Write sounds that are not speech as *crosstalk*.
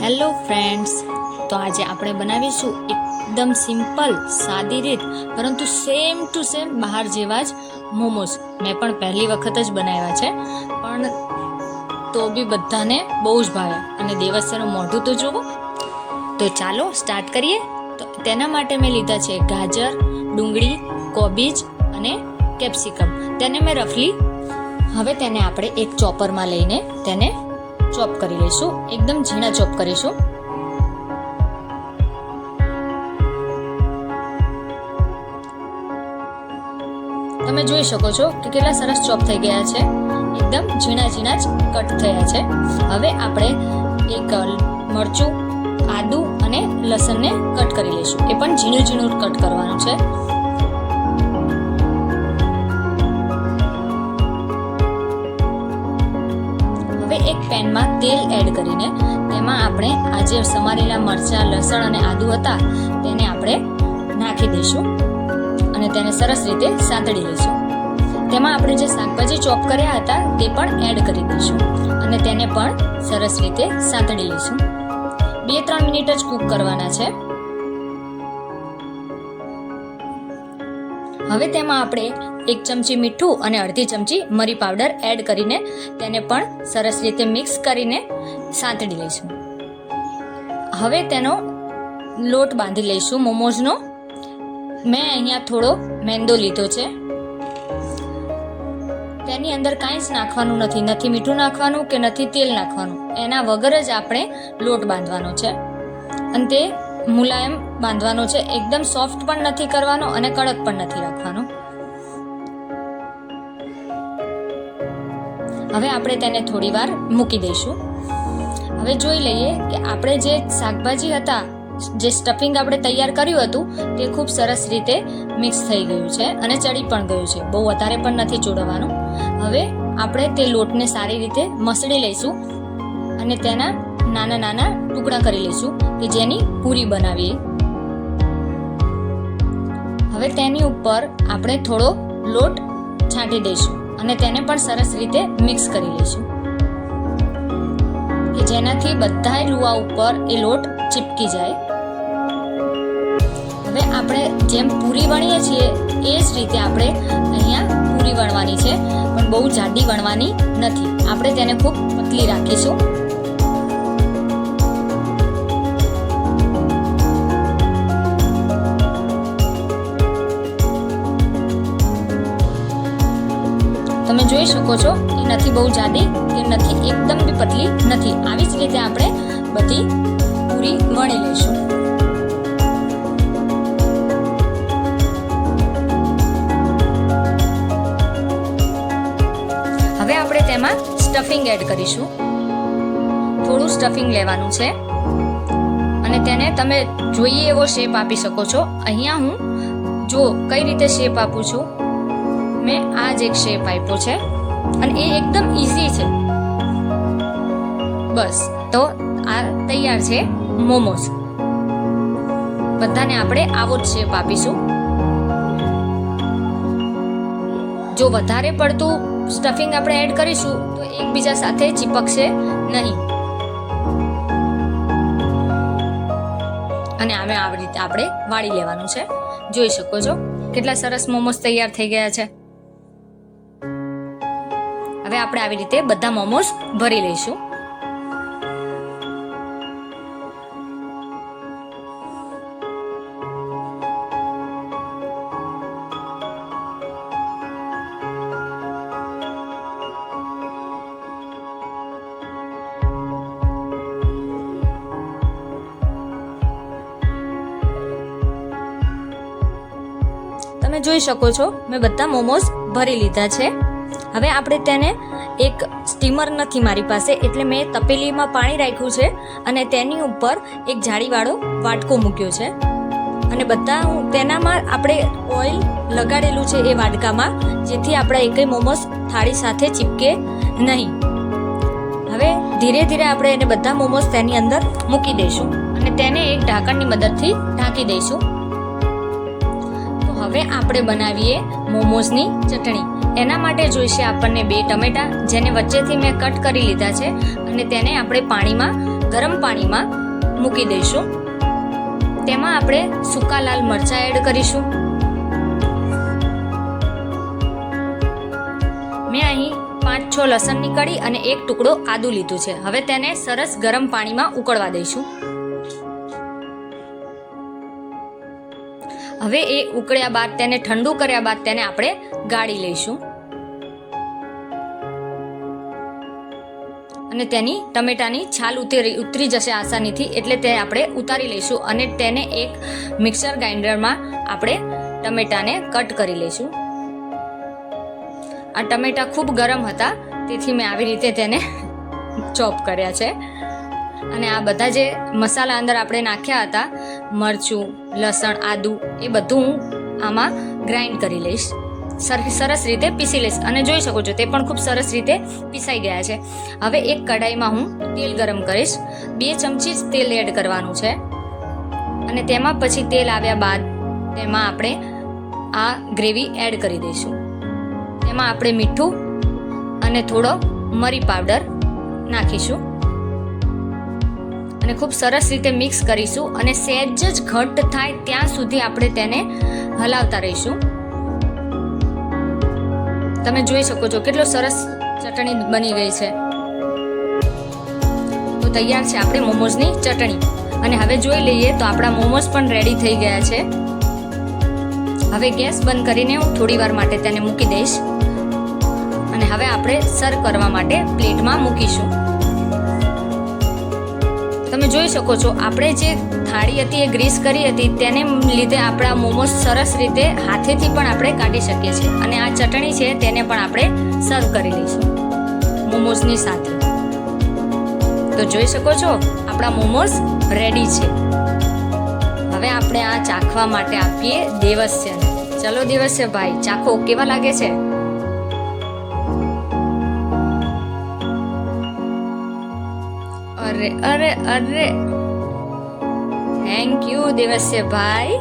Hello friends તો આજે આપણે બનાવીશું એકદમ સિમ્પલ સાદી રીત, પરંતુ સેમ ટુ સેમ બહાર જેવા જ મોમોસ મેં પણ પહેલી વખત જ બનાવ્યા છે, પણ તો બી બધાને બહુ જ ભાવ્યા અને દેવસ્યનું મોઢું તો જુઓ તો ચાલો સ્ટાર્ટ કરીએ. તો તેના માટે મેં લીધા છે ગાજર, ડુંગળી, કોબીજ અને કેપ્સિકમ. તેને મેં રફલી હવે તેને આપણે એક ચોપરમાં લઈને તેને ચોપ કરી લઈશું એકદમ ઝીણા ચોપ કરીશું. તમે જોઈ શકો છો કે કેટલા સરસ ચોપ થઈ ગયા છે. એકદમ ઝીણા ઝીણા જ કટ થયા છે. હવે આપણે એક મરચું, આદુ અને લસણને કટ કરી લઈશું, એ પણ ઝીણું ઝીણું કટ કરવાનું છે. હવે એક પેનમાં તેલ એડ કરીને તેમાં આપણે આ જે સમારેલા મરચાં, લસણ અને આદુ હતા તેને આપણે નાખી દઈશું અને તેને સરસ રીતે સાંતળી લઈશું. તેમાં આપણે જે શાકભાજી ચોપ કર્યા હતા તે પણ એડ કરી દઈશું અને તેને પણ સરસ રીતે સાંતળી લઈશું. બે ત્રણ મિનિટ જ કૂક કરવાના છે. હવે તેમાં આપણે એક ચમચી મીઠું અને અડધી ચમચી મરી પાવડર એડ કરીને તેને પણ સરસ રીતે મિક્સ કરીને સાંતળી લઈશું. હવે તેનો લોટ બાંધી લઈશું મોમોઝનો. મેં અહીંયા થોડો મેંદો લીધો છે. તેની અંદર કાંઈ જ નાખવાનું નથી. નથી મીઠું નાખવાનું કે નથી તેલ નાખવાનું. એના વગર જ આપણે લોટ બાંધવાનો છે. અને તે મુલાયમ બાંધવાનો છે. એકદમ સોફ્ટ પણ નથી કરવાનો અને કડક પણ નથી રાખવાનો. હવે આપણે તેને થોડી વાર મૂકી દઈશું. હવે જોઈ લઈએ કે આપણે જે શાકભાજી હતા, જે સ્ટફિંગ આપણે તૈયાર કર્યું હતું, તે ખૂબ સરસ રીતે મિક્સ થઈ ગયું છે અને ચડી પણ ગયું છે. બહુ વધારે પણ નથી ચોડવાનું. હવે આપણે તે લોટને સારી રીતે મસળી લઈશું અને તેના નાના નાના ટુકડા કરી લઈશું કે જેની પૂરી બનાવીએ. હવે તેની ઉપર આપણે થોડો લોટ છાંટી દઈશું અને તેને પણ સરસ રીતે મિક્સ કરી લઈશું. કે જેનાથી બધાય લુવા ઉપર એ લોટ ચીપકી જાય. હવે આપણે જેમ પૂરી વણીએ છીએ, એ જ રીતે આપણે અહીંયા પૂરી વણવાની છે, પણ બહુ જાડી વણવાની નથી. આપણે તેને ખૂબ પતલી રાખીશું. જોઈ શકો છો. એ નથી બહુ જાડી કે નથી, એકદમ બી પતલી નથી. આવી જ રીતે આપણે બધી પૂરી વણી લઈશું. હવે આપણે તેમાં સ્ટફિંગ એડ કરીશું. થોડું સ્ટફિંગ લેવાનું છે. અને તેને તમે જોઈએ એવો શેપ આપી શકો છો. અહીંયા હું જો કઈ રીતે શેપ આપું છું, મેં આ જ એક શેપ આપ્યો છે. અને એ એકદમ ઇઝી છે. બસ, તો આ તૈયાર છે મોમોસ બધાને આપણે આવો જ શેપ આપીશું. જો વધારે પડતું સ્ટફિંગ આપણે એડ કરીશું, તો એકબીજા સાથે ચીપકશે નહીં. અને આમે આવી રીતે આપણે વાળી લેવાનું છે. જોઈ શકો છો, કેટલા સરસ મોમોસ તૈયાર થઈ ગયા છે. હવે આપણે આવી રીતે બધા મોમોઝ ભરી લઈશું. તમે જોઈ શકો છો, મેં બધા મોમોસ ભરી લીધા છે. હવે આપણે તેને એક સ્ટીમર નથી મારી પાસે, એટલે મેં તપેલીમાં પાણી રાખ્યું છે અને તેની ઉપર એક જાળીવાળો વાટકો મૂક્યો છે. અને બધા હું તેનામાં આપણે ઓઇલ લગાડેલું છે એ વાટકામાં જેથી આપણા એકય મોમોસ થાળી સાથે ચીપકે નહીં. હવે ધીરે ધીરે આપણે એને બધા મોમોસ તેની અંદર મૂકી દઈશું અને તેને એક ઢાંકણની મદદથી ઢાંકી દઈશું. હવે આપણે બનાવીએ મોમોઝની ચટણી. એના માટે જોઈશે આપણને બે ટમેટા, જેને વચ્ચેથી મેં કટ કરી લીધા છે, અને તેને આપણે પાણીમાં, ગરમ પાણીમાં મૂકી દઈશું. તેમાં આપણે સૂકા લાલ મરચાં એડ કરીશું. મેં અહીં પાંચ છ લસણની કળી અને એક ટુકડો આદુ લીધું છે. હવે તેને સરસ ગરમ પાણીમાં ઉકળવા દઈશું. હવે એ ઉકળ્યા બાદ તેને ઠંડુ કર્યા બાદ તેને આપણે ગાળી લઈશું. અને તેની ટમેટાની છાલ ઉતરી ઉતરી જશે આસાનીથી એટલે તે આપણે ઉતારી લઈશું અને તેને એક મિક્સર ગ્રાઇન્ડરમાં આપણે ટમેટાને કટ કરી લઈશું. આ ટમેટા ખૂબ ગરમ હતા, તેથી મેં આવી રીતે તેને *laughs* ચોપ કર્યા છે. અને આ બધા જે મસાલા અંદર આપણે નાખ્યા હતા, મરચું, લસણ, આદું, એ બધું હું આમાં ગ્રાઇન્ડ કરી લઈશ. સર- સરસ રીતે પીસી લઈશ. અને જોઈ શકો છો, તે પણ ખૂબ સરસ રીતે પીસાઈ ગયા છે. હવે એક કઢાઈમાં હું તેલ ગરમ કરીશ. બે ચમચી જ તેલ એડ કરવાનું છે. અને તેમાં પછી તેલ આવ્યા બાદ તેમાં આપણે આ ગ્રેવી એડ કરી દઈશું. તેમાં આપણે મીઠું અને થોડો મરી પાવડર નાખીશું. અને ખૂબ સરસ રીતે મિક્સ કરીશું અને સહેજ જ ઘટ્ટ થાય ત્યાં સુધી આપણે તેને હલાવતા રહીશું. તમે જોઈ શકો છો કેટલો સરસ ચટણી બની ગઈ છે. તો તૈયાર છે આપણે મોમોઝની ચટણી. અને હવે જોઈ લઈએ તો આપણા મોમોઝ પણ રેડી થઈ ગયા છે. હવે ગેસ બંધ કરીને હું થોડી વાર માટે તેને મૂકી દઈશ. અને હવે આપણે સર્વ કરવા માટે પ્લેટમાં મૂકીશું. જોઈ શકો છો, આપણે જે થાળી હતી, એ ગ્રીસ કરી હતી, તેને લીધે આપણા મોમોસ સરસ રીતે હાથેથી પણ આપણે કાઢી શકીએ છીએ અને આ ચટણી છે, તેને પણ આપણે સર્વ કરી લઈશું મોમોસની સાથે. તો જોઈ શકો છો, આપણા મોમોસ રેડી છે. હવે આપણે આ ચાખવા માટે આપીએ દેવસ્યને. ચલો દેવસ્ય ભાઈ, ચાખો, કેવા લાગે છે? અરે અરે અરે. થેન્ક યુ દેવસ્ય ભાઈ